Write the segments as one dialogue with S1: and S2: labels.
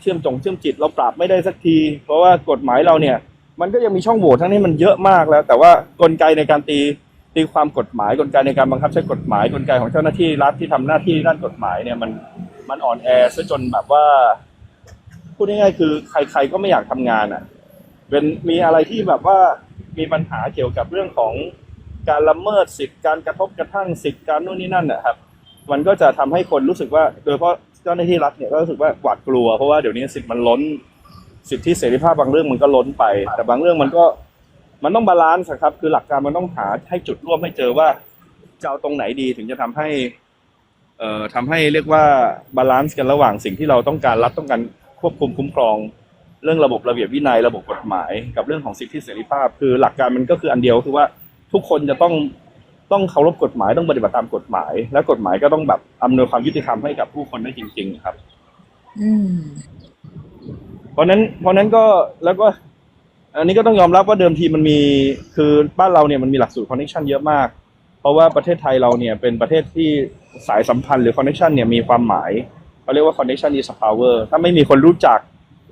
S1: เชื่อมจงเชื่อมจิตเราปราบไม่ได้สักที เพราะว่ากฎหมายเราเนี่ย มันก็ยังมีช่องโหว่ทั้งนี้มันเยอะมากแล้ว แต่ว่ากลไกในการตีตีความกฎหมายกลไกในการบังคับใช้กฎหมายกลไกของเจ้าหน้าที่รัฐที่ทำหน้าที่ด้านกฎหมายเนี่ยมันมันอ่อนแอซะจนแบบว่าพูดง่ายๆคือใครๆก็ไม่อยากทำงานอะเป็นมีอะไรที่แบบว่ามีปัญหาเกี่ยวกับเรื่องของการละเมิดสิทธิการกระทบกระทั่งสิทธิการนู่นนี่นั่นนะครับ มันก็จะทำให้คนรู้สึกว่า โดยเฉพาะเจ้าหน้าที่รัฐเนี่ยก็รู้สึกว่าหวาดกลัว เพราะว่าเดี๋ยวนี้สิทธิมันล้น สิทธิเสรีภาพบางเรื่องมันก็ล้นไป แต่บางเรื่องมันก็มันต้องบาลานซ์อะครับ คือหลักการมันต้องหาให้จุดร่วมให้เจอว่าจะเอาตรงไหนดีถึงจะทำให้เอ่อทำให้เรียกว่าบาลานซ์กันระหว่างสิ่งที่เราต้องการรัฐต้องการควบคุมคุ้มครอง เรื่องระบบระเบียบวินัยระบบกฎหมาย กับเรื่องของสิทธิเสรีภาพ คือหลักการมันก็คืออันเดียวคือว่าทุกคนจะต้อง ต้องเคารพกฎหมายต้องปฏิบัติตามกฎหมาย และกฎหมายก็ต้องแบบอำนวยความยุติธรรมให้กับผู้คนได้จริง ๆ ครับ
S2: อืม
S1: เพราะนั้นเพราะนั้นก็แล้วก็ อันนี้ก็ต้องยอมรับว่าเดิมทีมันมีคือบ้านเราเนี่ยมันมีหลักสูตรคอนเนคชันเยอะมาก เพราะว่าประเทศไทยเราเนี่ยเป็นประเทศที่สายสัมพันธ์หรือคอนเนคชันเนี่ยมีความหมายเขาเรียกว่าคอนเนคชัน is power ถ้าไม่มีคนรู้จัก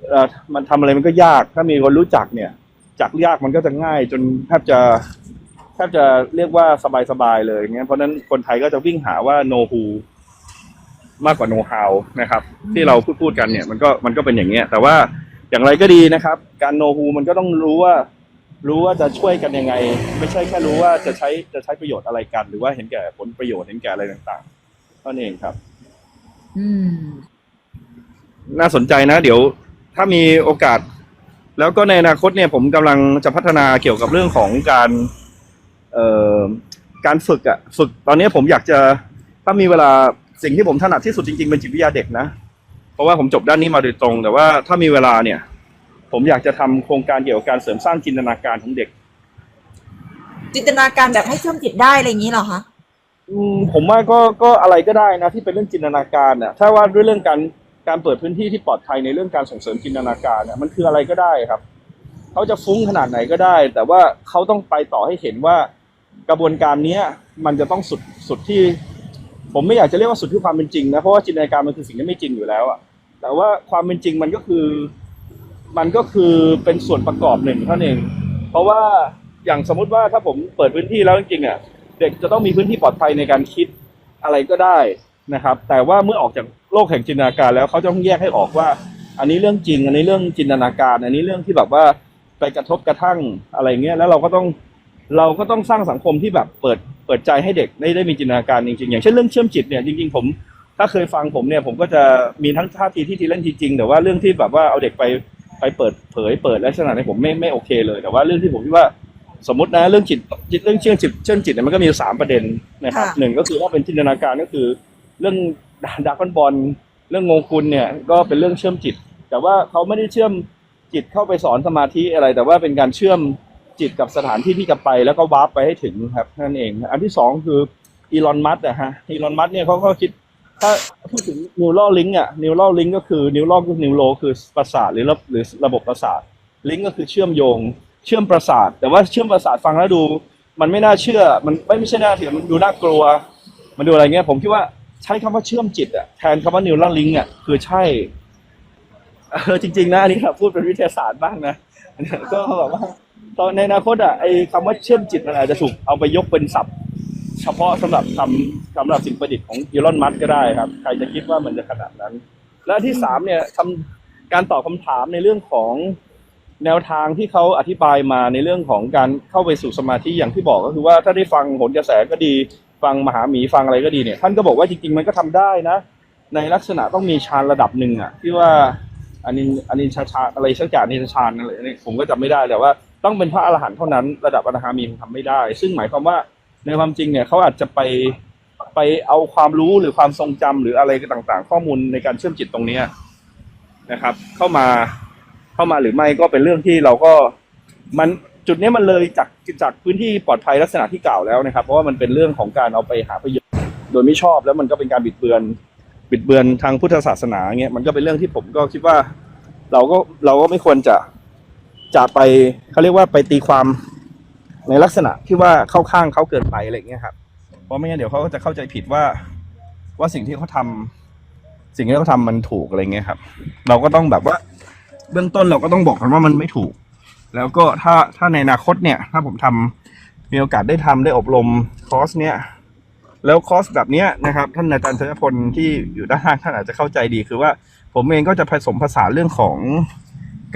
S1: เอ่อมันทำอะไรมันก็ยาก ถ้ามีคนรู้จักเนี่ย จากยากมันก็จะง่ายจนแทบจะ แทบจะเรียกว่าสบายๆเลยเงี้ยเพราะฉะนั้นคนไทยก็จะวิ่งหาว่า know who มากกว่า know how นะครับ ที่เราพูดพูดกันเนี่ยมันก็มันก็เป็นอย่างเงี้ย แต่ว่าอย่างไรก็ดีนะครับ การ know who มันก็ต้องรู้ว่า รู้ว่าจะช่วยกันยังไง ไม่ใช่แค่รู้ว่าจะใช้จะใช้ประโยชน์อะไรกัน หรือว่าเห็นแก่ผลประโยชน์เห็นแก่อะไรต่างๆเท่านั้นเองครับ
S2: อืม
S1: น่าสนใจนะ เดี๋ยวถ้ามีโอกาส แล้วก็ในอนาคตเนี่ยผมกำลังจะพัฒนาเกี่ยวกับเรื่องของการเอ่อ การฝึกอะฝึกตอนนี้ผมอยากจะถ้ามีเวลาสิ่งที่ผมถนัดที่สุดจริงๆเป็นจิตวิทยาเด็กนะ เพราะว่าผมจบด้านนี้มาโดยตรง แต่ว่าถ้ามีเวลาเนี่ย ผมอยากจะทำโครงการเกี่ยวกับการเสริมสร้างจินตนาการของเด็ก
S2: จินตนาการแบบให้เชื่อมจิตได้อะไรอย่างนี้เหรอคะ
S1: อืมผมว่าก็ก็อะไรก็ได้นะที่เป็นเรื่องจินตนาการน่ะถ้าว่าด้วยเรื่องการการเปิดพื้นที่ที่ปลอดภัยในเรื่องการส่งเสริมจินตนาการน่ะมันคืออะไรก็ได้ครับ เขาจะฟุ้งขนาดไหนก็ได้ แต่ว่าเขาต้องไปต่อให้เห็นว่า กระบวนการเนี้ยมันจะต้องสุดสุดที่ ผมไม่อยากจะเรียกว่าสุดที่ความเป็นจริงนะเพราะว่าจินตนาการมันคือสิ่งที่ไม่จริงอยู่แล้วอะแต่ว่าความเป็นจริงมันก็คือ มันก็คือเป็นส่วนประกอบหนึ่งเท่านั้นเองเพราะว่าอย่างสมมุติว่าถ้าผมเปิดพื้นที่แล้วจริงๆอะเด็กจะต้องมีพื้นที่ปลอดภัยในการคิดอะไรก็ได้นะครับ แต่ว่าเมื่อออกจากโลกแห่งจินตนาการแล้วเขาจะต้องแยกให้ออกว่า อันนี้เรื่องจริง อันนี้เรื่องจินตนาการ อันนี้เรื่องที่แบบว่าไปกระทบกระทั่งอะไรเงี้ยแล้วเราก็ต้อง เราก็ต้องสร้างสังคมที่แบบเปิดเปิดใจให้เด็กได้ได้มีจินตนาการจริงๆ อย่างเช่นเรื่องเชื่อมจิตเนี่ยจริงๆผมถ้าเคยฟังผมเนี่ยผมก็จะมีทั้งท่าทีที่ทีเล่นทีจริง แต่ว่าเรื่องที่แบบว่าเอาเด็กไปไปเปิดเผยเปิดลักษณะนี้ผมไม่ไม่โอเคเลย แต่ว่าเรื่องที่ผมคิดว่าสมมตินะเรื่องจิตจิตเรื่องเชื่อจิตเชื่อจิตเนี่ยมันก็มีอยู่สามประเด็นนะครับ
S2: ค่ะ
S1: หนึ่งก็คือว่าเป็นจินตนาการก็คือ เรื่องดาร์กบอลเรื่องงงคุณเนี่ยก็เป็นเรื่องเชื่อมจิต แต่ว่าเขาไม่ได้เชื่อมจิตเข้าไปสอนสมาธิอะไร แต่ว่าเป็นการเชื่อม จิตกับสถานที่ที่จะไป แล้วก็วาร์ปไปให้ถึงครับนั่นเอง อันที่สองคืออีลอนมัสอะฮะอีลอนมัสเนี่ยเขาก็คิด ถ้าพูดถึงนิวโรลิงอะนิวโรลิงก็คือนิวโรก็นิวโรคือประสาทหรือระหรือระบบประสาทลิงก็คือเชื่อมโยง เชื่อมประสาท แต่ว่าเชื่อมประสาทฟังแล้วดู มันไม่น่าเชื่อ มันไม่ไม่ใช่น่าเถื่อมันดูน่ากลัว มันดูอะไรเงี้ย ผมคิดว่าใช้คำว่าเชื่อมจิตอะแทนคำว่านิวโรลิงอะคือใช่เออจริง ๆ นะอันนี้ครับพูดเป็นวิทยาศาสตร์บ้างนะก็แบบว่า ตอนในอนาคตอะไอ้คำว่าเชื่อมจิตมันอาจจะถูกเอาไปยกเป็นศัพท์ เฉพาะสำหรับทำสำหรับสิ่งประดิษฐ์ของอีลอนมัสก็ได้ครับ ใครจะคิดว่ามันจะขนาดนั้น และที่สามเนี่ยทำการตอบคำถามในเรื่องของแนวทางที่เขาอธิบายมาในเรื่องของการเข้าไปสู่สมาธิอย่างที่บอกก็คือว่าถ้าได้ฟังหนกระแสก็ดี ฟังมหาหมีฟังอะไรก็ดีเนี่ยท่านก็บอกว่าจริงๆมันก็ทำได้นะ ในลักษณะต้องมีฌานระดับหนึ่งอะที่ว่าอันนี้อันนี้ชาชาอะไรสักอย่างนี่ฌานอะไรนี่ผมก็จำไม่ได้แต่ว่า ต้องเป็นพระอรหันต์เท่านั้นระดับอนาคามีคงทำไม่ได้ ซึ่งหมายความว่าในความจริงเนี่ยเขาอาจจะไปไปเอาความรู้หรือความทรงจำหรืออะไรต่างๆ ข้อมูลในการเชื่อมจิตตรงเนี้นะครับ เข้ามาเข้ามาหรือไม่ก็เป็นเรื่องที่เราก็มันจุดนี้มันเลยจากจากพื้นที่ปลอดภัยลักษณะที่กล่าวแล้วนะครับ เพราะว่ามันเป็นเรื่องของการเอาไปหาประโยชน์โดยไม่ชอบแล้วมันก็เป็นการบิดเบือนบิดเบือนทางพุทธศาสนาเงี้ยมันก็เป็นเรื่องที่ผมก็คิดว่า เราก็เราก็ไม่ควรจะ จะไปเขาเรียกว่าไปตีความในลักษณะที่ว่าเข้าข้างเขาเกินไปอะไรเงี้ยครับเพราะไม่งั้นเดี๋ยวเขาก็จะเข้าใจผิดว่า ว่าสิ่งที่เขาทำสิ่งที่เขาทำมันถูกอะไรเงี้ยครับ เราก็ต้องแบบว่า เบื้องต้นเราก็ต้องบอกกันว่ามันไม่ถูก แล้วก็ถ้าถ้าในอนาคตเนี่ย ถ้าผมทำมีโอกาสได้ทำได้อบรมคอร์สเนี่ยแล้วคอร์สแบบเนี้ยนะครับ ท่านอาจารย์ธนพลที่อยู่ด้านข้างท่านอาจจะเข้าใจดีคือว่า ผมเองก็จะผสมผสานเรื่องของ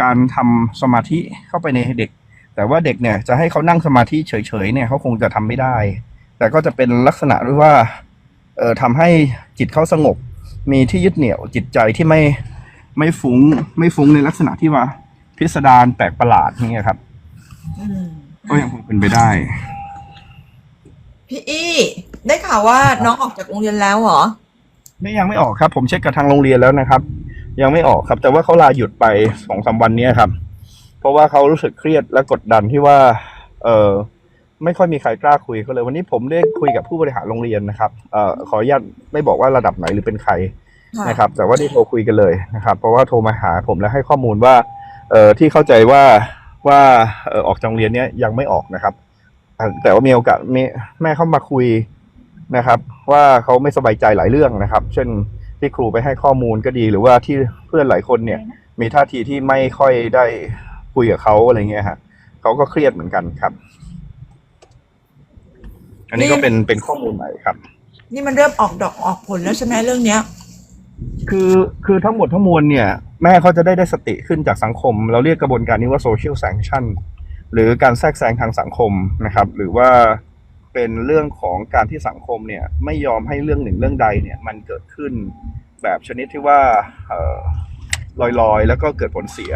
S1: การทำสมาธิเข้าไปในเด็ก แต่ว่าเด็กเนี่ยจะให้เขานั่งสมาธิเฉยๆเนี่ยเขาคงจะทำไม่ได้ แต่ก็จะเป็นลักษณะด้วยว่าเอ่อทำให้จิตเขาสงบ มีที่ยึดเหนี่ยวจิตใจที่ไม่ไม่ฟุ้งไม่ฟุ้งในลักษณะที่ว่าพิสดารแปลกประหลาดนี่ยครับ
S2: อืม
S1: ก็ยังคงเป็นไปได้
S2: พี่อี้ได้ข่าวว่าน้องออกจากโรงเรียนแล้วเหรอ
S1: ไม่ยังไม่ออกครับ ผมเช็คกับทางโรงเรียนแล้วนะครับ ยังไม่ออกครับ แต่ว่าเขาลาหยุดไปสองสามวันเนี้ยครับ เพราะว่าเขารู้สึกเครียดและกดดันที่ว่า เออไม่ค่อยมีใครกล้าคุยเขาเลยวันนี้ผมได้คุยกับผู้บริหารโรงเรียนนะครับเอ่อขออนุญาตไม่บอกว่าระดับไหนหรือเป็นใคร
S2: ค่ะ
S1: นะครับ แต่ว่าได้โทรคุยกันเลยนะครับ เพราะว่าโทรมาหาผมแล้วให้ข้อมูลว่า เอ่อที่เข้าใจว่าว่าเอ่อออกจากโรงเรียนเนี้ยยังไม่ออกนะครับเอ่อแต่ว่ามีโอกาสมีแม่เข้ามาคุยนะครับ ว่าเขาไม่สบายใจหลายเรื่องนะครับ เช่น ที่ครูไปให้ข้อมูลก็ดี หรือว่าที่เพื่อนหลายคนเนี่ย มีท่าทีที่ไม่ค่อยได้คุยกับเขาอะไรเงี้ยฮะเขาก็เครียดเหมือนกันครับ อันนี้ก็เป็นเป็นข้อมูลใหม่ครับ
S2: นี่มันเริ่มออกดอกออกผลแล้วใช่ไหมเรื่องเนี้ย
S1: คือคือทั้งหมดทั้งมวลเนี่ย แม่เขาจะได้ได้สติขึ้นจากสังคม เราเรียกกระบวนการนี้ว่า social sanction หรือการแทรกแซงทางสังคมนะครับ หรือว่า เป็นเรื่องของการที่สังคมเนี่ยไม่ยอมให้เรื่องหนึ่งเรื่องใดเนี่ยมันเกิดขึ้นแบบชนิดที่ว่าออลอยๆแล้วก็เกิดผลเสีย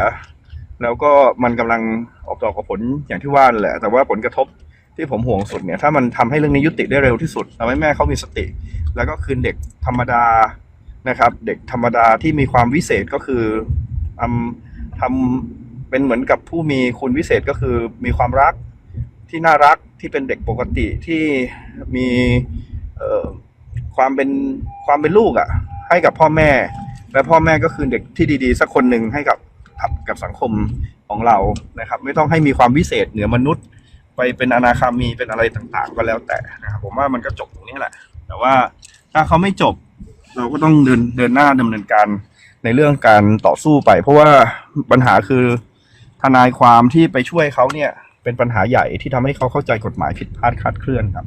S1: แล้วก็มันกำลังออกดอกออกผลอย่างที่ว่านั่นแหละ แต่ว่าผลกระทบที่ผมห่วงสุดเนี่ยถ้ามันทำให้เรื่องนี้ยุติได้เร็วที่สุดทำให้แม่เขามีสติ แล้วก็คืนเด็กธรรมดานะครับ เด็กธรรมดาที่มีความวิเศษก็คือทำทำเป็นเหมือนกับผู้มีคุณวิเศษก็คือมีความรัก ที่น่ารักที่เป็นเด็กปกติที่มีความเป็นความเป็นลูกอะ่ะ ให้กับพ่อแม่ และพ่อแม่ก็คือเด็กที่ดีๆ สักคนหนึ่งให้กับกับสังคมของเรานะครับ ไม่ต้องให้มีความวิเศษเหนือมนุษย์ ไปเป็นอนาคามีเป็นอะไรต่างๆ ก็แล้วแต่นะครับผมว่ามันก็จบตรงนี้แหละ แต่ว่าถ้าเขาไม่จบเราก็ต้องเดินเดินหน้าดำเนินการในเรื่องการต่อสู้ไป เพราะว่าปัญหาคือทนายความที่ไปช่วยเขาเนี่ย เป็นปัญหาใหญ่ที่ทำให้เขาเข้าใจกฎหมายผิดพลาดคลาดเคลื่อนครับ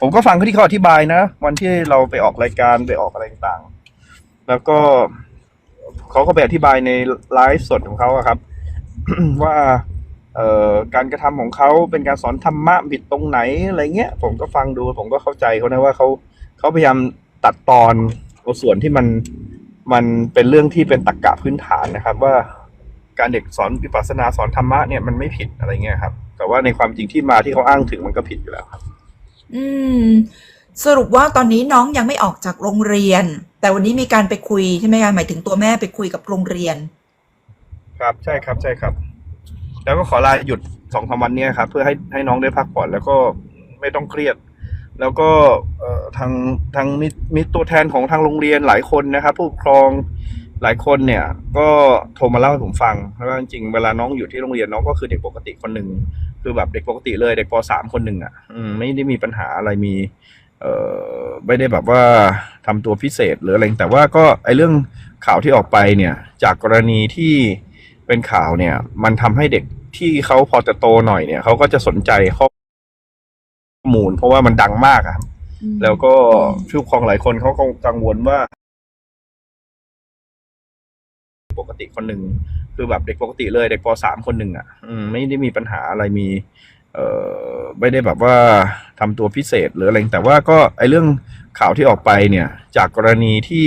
S1: ผมก็ฟังเขาที่เขาอธิบายนะ วันที่เราไปออกรายการไปออกอะไรต่างๆ แล้วก็เขาก็ไปอธิบายในไลฟ์สดของเขาครับ ว่าเอ่อการกระทำของเขาเป็นการสอนธรรมะผิดตรงไหนอะไรเงี้ย ผมก็ฟังดู ผมก็เข้าใจเขานะว่าเขาเขาพยายามตัดตอนเอาส่วนที่มันมันเป็นเรื่องที่เป็นตรรกะพื้นฐานนะครับ ว่า การเด็กสอนวิปัสสนาสอนธรรมะเนี่ยมันไม่ผิดอะไรเงี้ยครับ แต่ว่าในความจริงที่มาที่เขาอ้างถึงมันก็ผิดอยู่แล้วครับ
S2: อืม สรุปว่าตอนนี้น้องยังไม่ออกจากโรงเรียน แต่วันนี้มีการไปคุยใช่ไหมคะหมายถึงตัวแม่ไปคุยกับโรงเรียน
S1: ครับใช่ครับใช่ครับ แล้วก็ขอลาหยุดสองสามวันเนี้ยครับเพื่อให้ให้น้องได้พักผ่อนแล้วก็ไม่ต้องเครียดแล้วก็เอ่อทางทางมีมีตัวแทนของทางโรงเรียนหลายคนนะครับ ผู้ปกครอง หลายคนเนี่ย ก็โทรมาเล่าให้ผมฟังแล้วาจริงๆเวลาน้องอยู่ที่โรงเรียนน้องก็คือเด็กปกติคนหนึ่งคือแบบเด็กปกติเลยเด็กปสามคนหนึ่งอะอืมไม่ได้มีปัญหาอะไรมี เอ่อไม่ได้แบบว่าทำตัวพิเศษหรืออะไรแต่ว่าก็ไอเรื่องข่าวที่ออกไปเนี่ย จากกรณีที่เป็นข่าวเนี่ย มันทำให้เด็กที่เขาพอจะโตหน่อยเนี่ยเขาก็จะสนใจข้อมูล เพราะว่ามันดังมากอะครับแล้วก็ผู้ปกครองหลายคนเขาก็กังวลว่า ปกติคนหนึ่งคือแบบเด็กปกติเลยเด็กปสามคนหนึ่งอะอืมไม่ได้มีปัญหาอะไรมีเอ่อไม่ได้แบบว่าทำตัวพิเศษหรืออะไรแต่ว่าก็ไอเรื่องข่าวที่ออกไปเนี่ย จากกรณีที่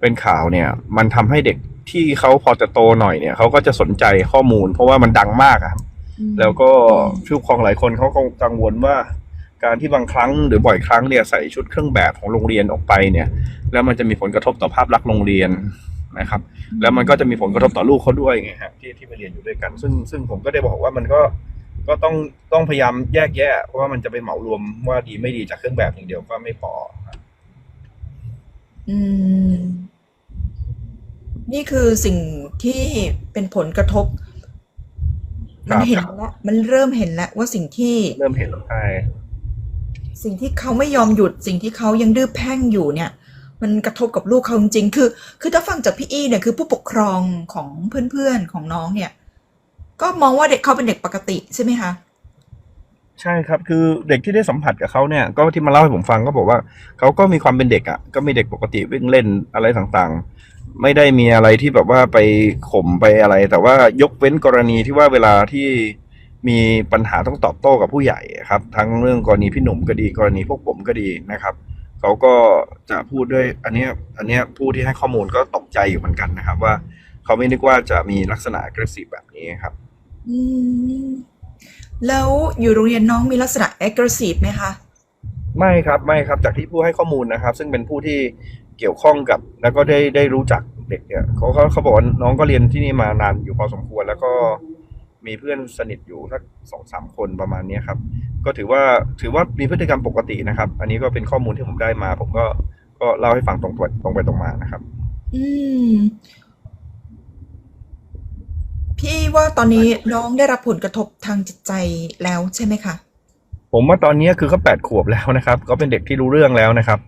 S1: เป็นข่าวเนี่ย มันทำให้เด็กที่เขาพอจะโตหน่อยเนี่ยเขาก็จะสนใจข้อมูล เพราะว่ามันดังมากอะครับแล้วก็ผู้ปกครองหลายคนเขาก็กังวลว่า การที่บางครั้งหรือบ่อยครั้งเนี่ยใส่ชุดเครื่องแบบของโรงเรียนออกไปเนี่ย แล้วมันจะมีผลกระทบต่อภาพลักษณ์โรงเรียน นะครับ แล้วมันก็จะมีผลกระทบต่อลูกเขาด้วยไงฮะที่ที่ไปเรียนอยู่ด้วยกัน ซึ่งซึ่งผมก็ได้บอกว่ามันก็ก็ต้องต้องพยายามแยกแยะเพราะว่ามันจะไปเหมารวมว่าดีไม่ดีจากเครื่องแบบอย่างเดียวก็ไม่พอครับ
S2: อืม นี่คือสิ่งที่เป็นผลกระทบมันเห็นแล้วมันเริ่มเห็นแล้วว่าสิ่งที่
S1: เริ่มเห็นแล้วใช่
S2: สิ่งที่เขาไม่ยอมหยุดสิ่งที่เขายังดื้อแพ่งอยู่เนี่ย มันกระทบกับลูกเขาจริงๆคือ คือถ้าฟังจากพี่อี้เนี่ยคือผู้ปกครองของเพื่อนๆของน้องเนี่ย ก็มองว่าเด็กเขาเป็นเด็กปกติใช่ไหมคะ
S1: ใช่ครับ คือเด็กที่ได้สัมผัสกับเขาเนี่ย ก็ที่มาเล่าให้ผมฟังก็บอกว่าเขาก็มีความเป็นเด็กอะ่ะ ก็มีเด็กปกติวิ่งเล่นอะไรต่างๆ ไม่ได้มีอะไรที่แบบว่าไปข่มไปอะไร แต่ว่ายกเว้นกรณีที่ว่าเวลาที่มีปัญหาต้องตอบโต้กับผู้ใหญ่ครับ ทั้งเรื่องกรณีพี่หนุ่มก็ดีกรณีพวกผมก็ดีนะครับ เขาก็จะพูดด้วยอันเนี้ยอันเนี้ยผู้ที่ให้ข้อมูลก็ตกใจอยู่เหมือนกันนะครับ ว่าเขาไม่นึกว่าจะมีลักษณะ aggressive แบบนี้ครับ
S2: อืมแล้วอยู่โรงเรียนน้องมีลักษณะ aggressive ไหมคะ
S1: ไม่ครับไม่ครับจากที่ผู้ให้ข้อมูลนะครับ ซึ่งเป็นผู้ที่เกี่ยวข้องกับ แล้วก็ได้ได้รู้จักเด็กเนี่ยเขาเขาเขาบอกว่าน้องก็เรียนที่นี่มานานอยู่พอสมควรแล้วก็ มีเพื่อนสนิทอยู่สักสองสามคนประมาณเนี้ยครับ ก็ถือว่าถือว่ามีพฤติกรรมปกตินะครับ อันนี้ก็เป็นข้อมูลที่ผมได้มา ผมก็ก็เล่าให้ฟังตรงไปตรงไปตรงมานะครับ
S2: อืม พี่ว่าตอนนี้น้องได้รับผลกระทบทางจิตใจแล้วใช่ไหมคะ
S1: ผมว่าตอนนี้คือเขาแปดขวบแล้วนะครับเขาเป็นเด็กที่รู้เรื่องแล้วนะครับ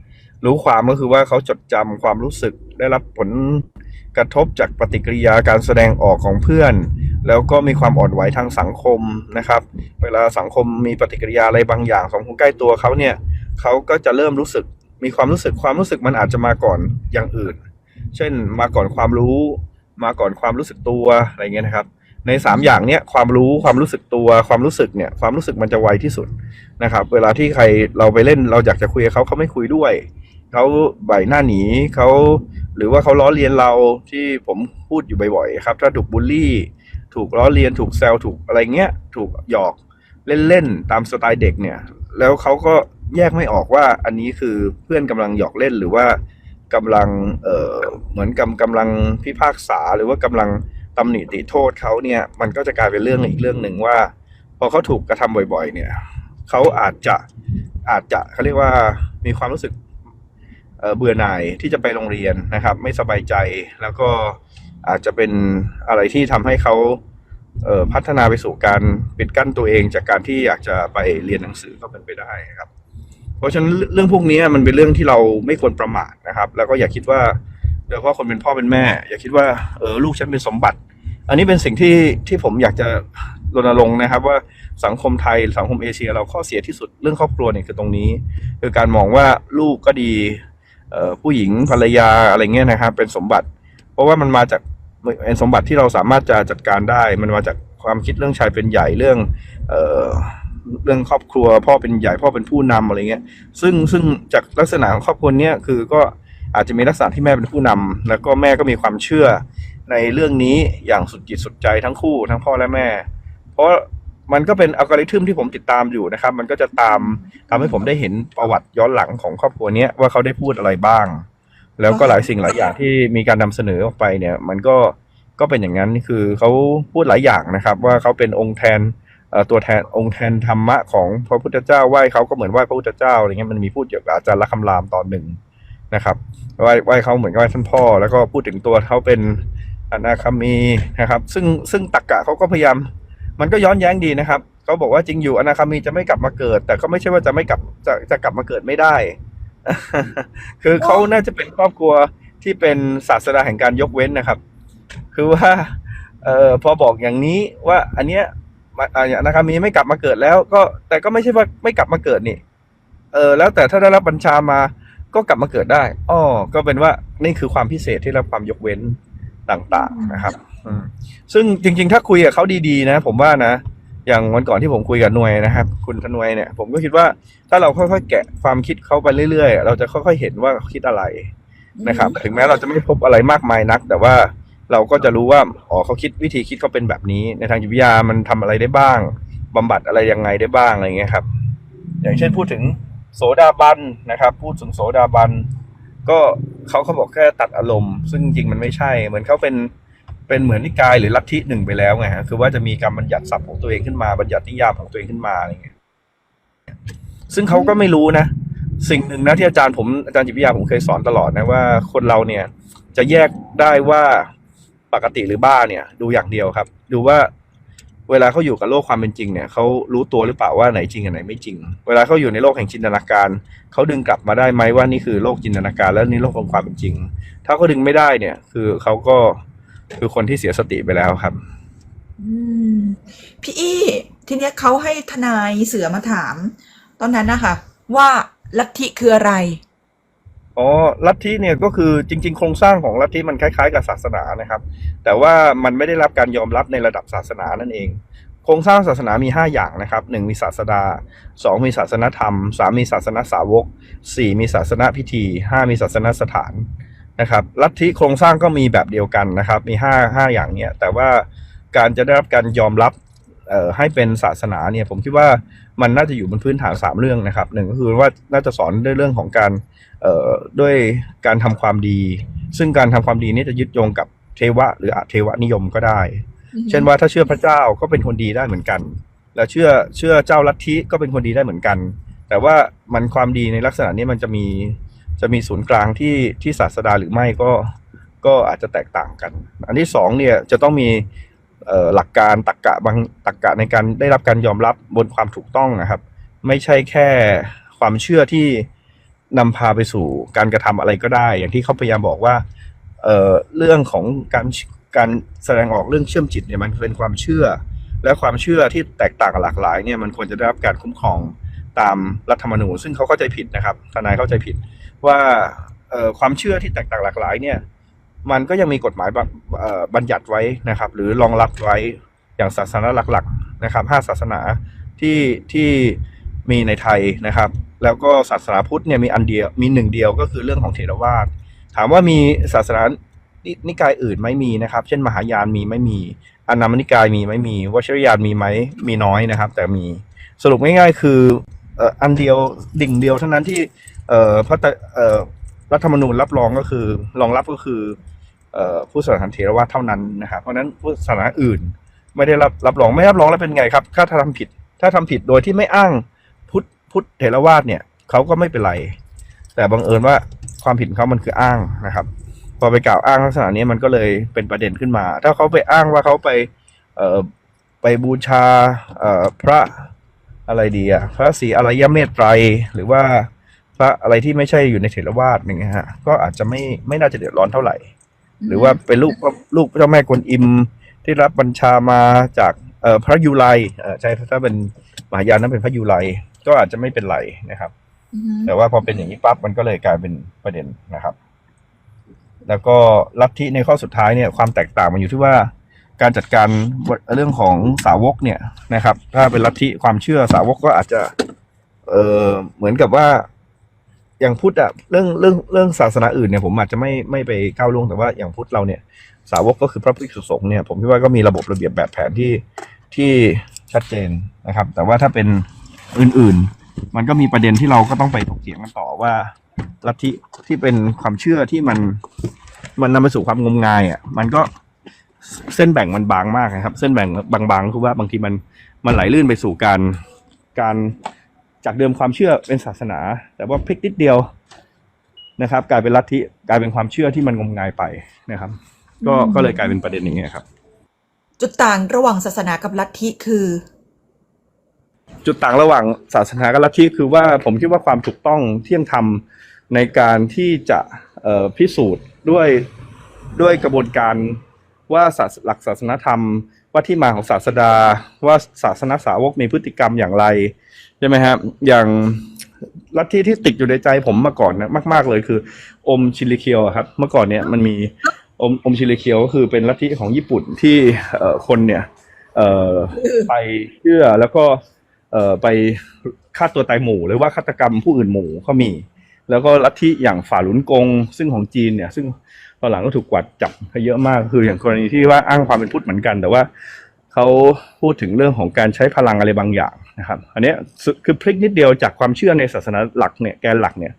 S1: รู้ความก็คือว่าเขาจดจำความรู้สึกได้รับผลกระทบจากปฏิกิริยาการแสดงออกของเพื่อน แล้วก็มีความอ่อนไหวทางสังคมนะครับ เวลาสังคมมีปฏิกิริยาอะไรบางอย่างของคนใกล้ตัวเขาเนี่ยเขาก็จะเริ่มรู้สึกมีความรู้สึกความรู้สึกมันอาจจะมาก่อนอย่างอื่น เช่นมาก่อนความรู้ มาก่อนความรู้สึกตัวอะไรเงี้ยนะครับ ในสามอย่างเนี้ยความรู้ความรู้สึกตัวความรู้สึกเนี่ยความรู้สึกมันจะไวที่สุดนะครับ เวลาที่ใครเราไปเล่นเราอยากจะคุยกับเขาเขาไม่คุยด้วยเขาใบหน้าหนีเขาหรือว่าเขาล้อเลียนเราที่ผมพูดอยู่บ่อยๆครับ ถ้าถูกบูลลี่ ถูกล้อเลียนถูกแซวถูกอะไรเงี้ย ถูกหยอกเล่นๆตามสไตล์เด็กเนี่ย แล้วเขาก็แยกไม่ออกว่าอันนี้คือเพื่อนกำลังหยอกเล่นหรือว่ากำลังเอ่อเหมือนกำกำลังพิพากษาหรือว่ากำลังตำหนิติโทษเขาเนี่ย มันก็จะกลายเป็นเรื่องอีกเรื่องหนึ่งว่า พอเขาถูกกระทำบ่อย ๆ เนี่ยเขาอาจจะอาจจะเขาเรียกว่ามีความรู้สึกเเบื่อหน่ายที่จะไปโรงเรียนนะครับ ไม่สบายใจแล้วก็ อาจจะเป็นอะไรที่ทำให้เขาเพัฒนาไปสู่การปิดกั้นตัวเอง จากการที่อยากจะไปเรียนหนังสือก็เป็นไปได้ครับ เพราะฉะนั้นเรื่องพวกนี้มันเป็นเรื่องที่เราไม่ควรประมาทนะครับ แล้วก็อย่าคิดว่าโดยเฉพาะคนเป็นพ่อเป็นแม่ อย่าคิดว่าเออลูกฉันเป็นสมบัติ อันนี้เป็นสิ่งที่ที่ผมอยากจะรณรงค์นะครับ ว่าสังคมไทยสังคมเอเชีย เราข้อเสียที่สุดเรื่องครอบครัวเนี่ยคือตรงนี้ คือการมองว่าลูกก็ดีผู้หญิงภรรยาอะไรเงี้ยนะครับ เป็นสมบัติ เพราะว่ามันมาจาก เป็นสมบัติที่เราสามารถจะจัดการได้ มันมาจากความคิดเรื่องชายเป็นใหญ่เรื่อง เอ่อเรื่องครอบครัว พ่อเป็นใหญ่พ่อเป็นผู้นำอะไรเงี้ย ซึ่งซึ่งจากลักษณะของครอบครัวเนี้ยคือก็อาจจะมีลักษณะที่แม่เป็นผู้นำแล้วก็แม่ก็มีความเชื่อในเรื่องนี้อย่างสุดจิตสุดใจทั้งคู่ทั้งพ่อและแม่ เพราะมันก็เป็นอัลกอริทึมที่ผมติดตามอยู่นะครับ มันก็จะตามทำให้ผมได้เห็นประวัติย้อนหลังของครอบครัวเนี้ยว่าเขาได้พูดอะไรบ้าง แล้วก็หลายสิ่งหลายอย่างที่มีการนำเสนอออกไปเนี่ย มันก็ก็เป็นอย่างนั้นคือเขาพูดหลายอย่างนะครับ ว่าเขาเป็นองค์แทนตัวแทนองค์แทนธรรมะของพระพุทธเจ้าไหว้เขาก็เหมือนไหว้พระพุทธเจ้าอะไรเงี้ยมันมีพูดเกี่ยวกับอาจารย์ละคำรามตอนหนึ่งนะครับไหว้ไหว้เขาเหมือนไหว้ท่านพ่อ แล้วก็พูดถึงตัวเขาเป็นอนาคามีนะครับ ซึ่งซึ่งตักกะเขาก็พยายาม มันก็ย้อนแย้งดีนะครับเขาบอกว่าจริงอยู่อนาคามีจะไม่กลับมาเกิด แต่ก็ไม่ใช่ว่าจะไม่กลับจะจะกลับมาเกิดไม่ได้ คือเขาน่าจะเป็นครอบครัวที่เป็นศาสดาแห่งการยกเว้นนะครับ คือว่า เอ่อพอบอกอย่างนี้ว่า อันเนี้ยมาอ่าอนาคามีไม่กลับมาเกิดแล้ว ก็แต่ก็ไม่ใช่ว่าไม่กลับมาเกิดนี่ เออ แล้วแต่ถ้าได้รับบัญชามาก็กลับมาเกิดได้อ้อก็เป็นว่านี่คือความพิเศษที่รับความยกเว้นต่าง ๆ นะครับซึ่งจริง ๆ ถ้าคุยกับเขาดีๆ นะ ผมว่านะ อย่างวันก่อนที่ผมคุยกับหน่วยนะครับ คุณทนวยเนี่ย ผมก็คิดว่าถ้าเราค่อยๆ แกะความคิดเขาไปเรื่อยๆ เราจะค่อยๆเห็นว่าเขาคิดอะไรนะครับ ถึงแม้เราจะไม่พบอะไรมากมายนัก แต่ว่าเราก็จะรู้ว่าอ๋อเขาคิดวิธีคิดเขาเป็นแบบนี้ ในทางจิตวิทยามันทำอะไรได้บ้างบำบัดอะไรยังไงได้บ้างอะไรเงี้ยครับ อย่างเช่นพูดถึงโสดาบันนะครับ พูดถึงโสดาบันก็เขาเขาบอกแค่ตัดอารมณ์ ซึ่งจริงมันไม่ใช่ เหมือนเขาเป็น เป็นเหมือนนิกายหรือลัทธิหนึ่งไปแล้วไงฮะคือว่าจะมีการบัญญัติศัพท์ของตัวเองขึ้นมาบัญญัตินิยามของตัวเองขึ้นมาอะไรเงี้ยซึ่งเขาก็ไม่รู้นะ สิ่งหนึ่งนะที่อาจารย์ผมอาจารย์จิตวิทยาผมเคยสอนตลอดนะว่าคนเราเนี่ย จะแยกได้ว่าปกติหรือบ้าเนี่ย ดูอย่างเดียวครับ ดูว่าเวลาเขาอยู่กับโลกความเป็นจริงเนี่ยเขารู้ตัวหรือเปล่าว่าไหนจริงอันไหนไม่จริง เวลาเขาอยู่ในโลกแห่งจินตนาการเขาดึงกลับมาได้ไหมว่านี่คือโลกจินตนาการ และนี่โลกของความเป็นจริง ถ้าเขาดึงไม่ได้เนี่ย คือเขาก็ คือคนที่เสียสติไปแล้วครับ
S2: อืมพี่อี้ทีเนี้ยเขาให้ทนายเสือมาถาม ตอนนั้นนะคะว่าลัทธิคืออะไร
S1: อ๋อลัทธิเนี่ยก็คือจริง ๆ โครงสร้างของลัทธิมันคล้ายๆ กับศาสนานะครับ แต่ว่ามันไม่ได้รับการยอมรับในระดับศาสนานั่นเอง โครงสร้างศาสนามี 5 อย่างนะครับ1มีศาสดา 2 มีศาสนธรรม 3 มีศาสนสาวก 4 มีศาสนพิธี 5 มีศาสนสถาน นะครับลัทธิโครงสร้างก็มีแบบเดียวกันนะครับ มี 5 5 อย่างเนี้ยแต่ว่าการจะได้รับการยอมรับเอ่อให้เป็นศาสนาเนี่ยผมคิดว่ามันน่าจะอยู่บนพื้นฐาน 3 เรื่องนะครับหนึ่งก็คือว่าน่าจะสอนด้วยเรื่องของการเอ่อด้วยการทำความดี ซึ่งการทำความดีนี้จะยึดโยงกับเทวะ หรืออาเทวนิยมก็ได้ เช่นว่าถ้าเชื่อพระเจ้าก็เป็นคนดีได้เหมือนกัน แล้วเชื่อเชื่อเจ้าลัทธิก็เป็นคนดีได้เหมือนกัน แต่ว่ามันความดีในลักษณะนี้มันจะมี จะมีศูนย์กลางที่ที่ศาสดาหรือไม่ก็ก็อาจจะแตกต่างกัน อันที่สองเนี่ยจะต้องมีหลักการตรกกะบางตรกกะในการได้รับการยอมรับบนความถูกต้องนะครับ ไม่ใช่แค่ความเชื่อที่นำพาไปสู่การกระทำอะไรก็ได้ อย่างที่เขาพยายามบอกว่าเเรื่องของการการแสดงออกเรื่องเชื่อมจิตเนี่ยมันเป็นความเชื่อ และความเชื่อที่แตกต่างหลากหลายเนี่ยมันควรจะได้รับการคุ้มครองตามรัฐธรรมนูญซึ่งเขาเข้าใจผิดนะครับทนายเข้าใจผิด ว่าความเชื่อที่แตกต่างหลากหลายเนี่ยมันก็ยังมีกฎหมายบัญญัติไว้นะครับ หรือรองรับไว้อย่างศาสนาหลักๆนะครับห้าศาสนาที่ที่มีในไทยนะครับ แล้วก็ศาสนาพุทธเนี่ยมีอันเดียวมีหนึ่งเดียวก็คือเรื่องของเถรวาทถามว่ามีศาสนานินิกายอื่นไหมมีนะครับ เช่นมหายานมีไม่มีอนามนิกายมีไหมมีวชิรยานมีไหมมีน้อยนะครับ แต่มีสรุปง่ายๆ คืออ่ออันเดียวดิ่งเดียวเท่านั้นที่ เอ่อพระเอ่อรัฐธรรมนูญรับรองก็คือรองรับก็คือเอ่อผู้ศาสนเถรวาทเท่านั้นนะครับเพราะฉะนั้นผู้ศาสนาอื่น ไม่ได้รับรับรองไม่รับรองแล้วเป็นไงครับ ถ้าทำผิด ถ้าทำผิดโดยที่ไม่อ้างพุทธพุทธเถรวาทเนี่ยเขาก็ไม่เป็นไร แต่บังเอิญว่าความผิดเขามันคืออ้างนะครับ พอไปกล่าวอ้างลักษณะนี้มันก็เลยเป็นประเด็นขึ้นมา ถ้าเขาไปอ้างว่าเขาไปเอ่อไปบูชาเอ่อพระอะไรดีอะพระศรีอรยเมตไตรหรือว่า พระอะไรที่ไม่ใช่อยู่ในเถรวาทอย่างเงี้ยฮะก็อาจจะไม่ไม่น่าจะเดือดร้อนเท่าไหร่ หรือว่าเป็นลูกลูกเจ้าแม่กวนอิมที่รับบัญชามาจากเอ่อพระยูไลเอ่อใช่ถ้าเป็นมหายานนั้นเป็นพระยูไลก็อาจจะไม่เป็นไรนะครับ
S2: อือฮึ
S1: แต่ว่าพอเป็นอย่างนี้ปั๊บมันก็เลยกลายเป็นประเด็นนะครับ แล้วก็ลัทธิในข้อสุดท้ายเนี่ยความแตกต่างมันอยู่ที่ว่าการจัดการเรื่องของสาวกเนี่ยนะครับ ถ้าเป็นลัทธิความเชื่อสาวกก็อาจจะ เออเหมือนกับว่า อย่างพุทธอะเรื่องเรื่องเรื่องศาสนาอื่นเนี่ยผมอาจจะไม่ไม่ไปก้าวล่วงแต่ว่าอย่างพุทธเราเนี่ย สาวกก็คือพระภิกษุสงฆ์เนี่ยผมคิดว่าก็มีระบบระเบียบแบบแผนที่ที่ชัดเจนนะครับ แต่ว่าถ้าเป็นอื่นๆ มันก็มีประเด็นที่เราก็ต้องไปถกเถียงกันต่อว่าลัทธิที่เป็นความเชื่อที่มันมันนำไปสู่ความงมงายอะมันก็เส้นแบ่งมันบางมากนะครับ เส้นแบ่งบางๆคือว่าบางทีมันมันไหลลื่นไปสู่การการ จากเดิมความเชื่อเป็นศาสนา แต่ว่าพลิกนิดเดียวนะครับ กลายเป็นลัทธิกลายเป็นความเชื่อที่มันงมงายไปนะครับ ก็ก็เลยกลายเป็นประเด็นอย่างเงี้ยครับ
S2: จุดต่างระหว่างศาสนากับลัทธิคือ
S1: จุดต่างระหว่างศาสนากับลัทธิคือว่าผมคิดว่าความถูกต้องเที่ยงธรรมในการที่จะเอ่อพิสูจน์ด้วยด้วยกระบวนการว่าศาสหลักศาสนธรรม ว่าที่มาของศาสดาว่าศาสนาสาวกมีพฤติกรรมอย่างไรใช่ไหมครับอย่างลัทธิที่ติดอยู่ในใจผมมาก่อนนะมาก ๆ เลยคือ อมชิลิเคียวครับ เมื่อก่อนเนี่ยมันมีอมอมชิลิเคียวก็คือเป็นลัทธิของญี่ปุ่นที่เออคนเนี่ยเออไปเชื่อแล้วก็เออไปฆ่าตัวตายหมู่ หรือว่าฆาตกรรมผู้อื่นหมู่ก็มี แล้วก็ลัทธิอย่างฝ่าหลุนกง ซึ่งของจีนเนี่ย ซึ่ง ตอนหลังก็ถูกกวาดจับไปเยอะมากคืออย่างกรณีที่ว่าอ้างความเป็นพุทธเหมือนกัน แต่ว่าเขาพูดถึงเรื่องของการใช้พลังอะไรบางอย่างนะครับ อันเนี้ยสุดคือพลิกนิดเดียวจากความเชื่อในศาสนาหลักเนี่ยแกนหลักเนี่ย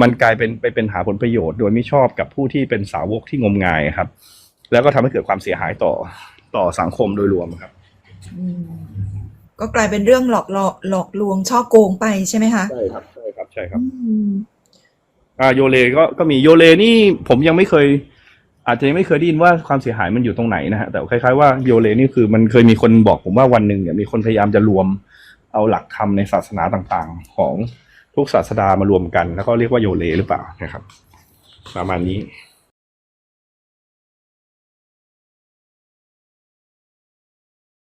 S1: มันกลายเป็นไปเป็นหาผลประโยชน์ โดยไม่ชอบกับผู้ที่เป็นสาวกที่งมงายครับ แล้วก็ทำให้เกิดความเสียหายต่อต่อสังคมโดยรวมครับ
S2: อืมก็กลายเป็นเรื่องหลอกหลอกหลอกลวงช่อโกงไปใช่ไหมคะ
S1: ใช่ครับใช่ครับใช่ครับ
S2: อ่า
S1: โยเลก็ก็มีโยเลนี่ผมยังไม่เคย อาจจะยังไม่เคยได้ยินว่าความเสียหายมันอยู่ตรงไหนนะฮะแต่คล้ายๆว่าโยเลนี่คือมันเคยมีคนบอกผมว่าวันหนึ่งเนี่ยมีคนพยายามจะรวมเอาหลักธรรมในศาสนาต่างๆ ของทุกศาสดามารวมกัน แล้วก็เรียกว่าโยเลหรือเปล่านะครับ ประมาณนี้